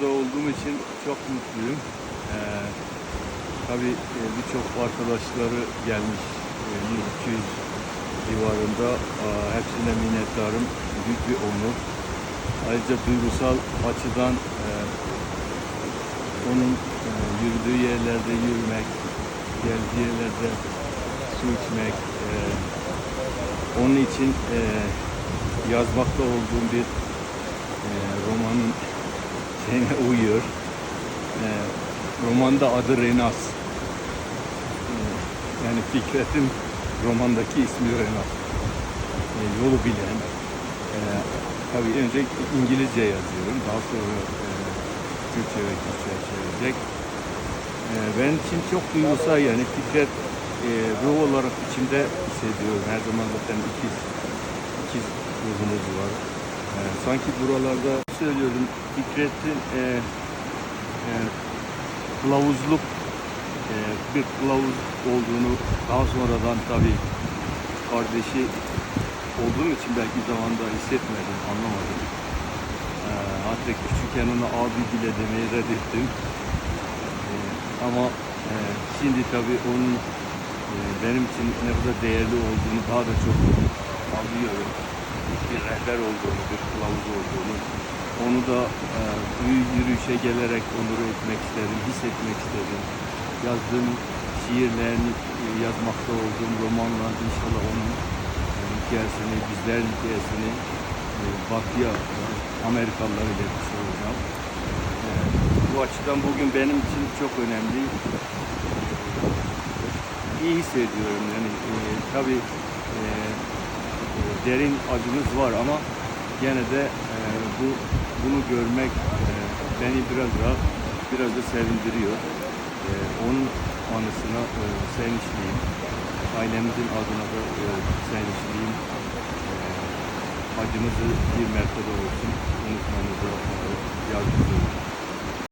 burada olduğum için çok mutluyum. Ee, tabii e, birçok arkadaşları gelmiş. E, 100-200 civarında. Aa, hepsine minnettarım. Büyük bir onur. Ayrıca duygusal açıdan e, onun e, yürüdüğü yerlerde yürümek, geldiği yerlerde su içmek, e, onun için e, yazmakta olduğum bir e, romanın uyuyor. E, romanda adı Renas. E, yani Fikret'in romandaki ismi Renas. E, yolu bilen. E, tabii önce İngilizce yazıyorum. Daha sonra e, Türkçe ve Türkçe çevirecek. E, benim için çok duygusal yani Fikret e, ruh olarak içimde hissediyorum. Her zaman zaten ikiz, ikiz ruhumuz var. E, sanki buralarda söylüyorum Fikret'in e, e, kılavuzluk e, bir kılavuz olduğunu daha sonradan tabii kardeşi olduğum için belki zamanda hissetmedim, anlamadım. E, hatta küçükken ona abi bile demeyi reddettim. E, ama e, şimdi tabii onun e, benim için ne kadar değerli olduğunu daha da çok anlıyorum. Bir rehber olduğunu, bir kılavuz olduğunu. Onu da e, bu yürüyüşe gelerek onuru etmek istedim, hissetmek istedim. Yazdığım şiirlerini, e, yazmakta olduğum romanla inşallah onun e, hikayesini, bizlerin hikayesini e, batıya, e, Amerikalılara iletmiş olacağım. E, bu açıdan bugün benim için çok önemli iyi hissediyorum yani e, tabii e, e, derin acımız var ama gene de e, bu bunu görmek e, beni biraz daha biraz da sevindiriyor. E, onun anısına e, sevinçliyim. Ailemizin adına da e, sevinçliyim. E, acımızı bir mertebe olsun unutmamıza e, yardımcı olun.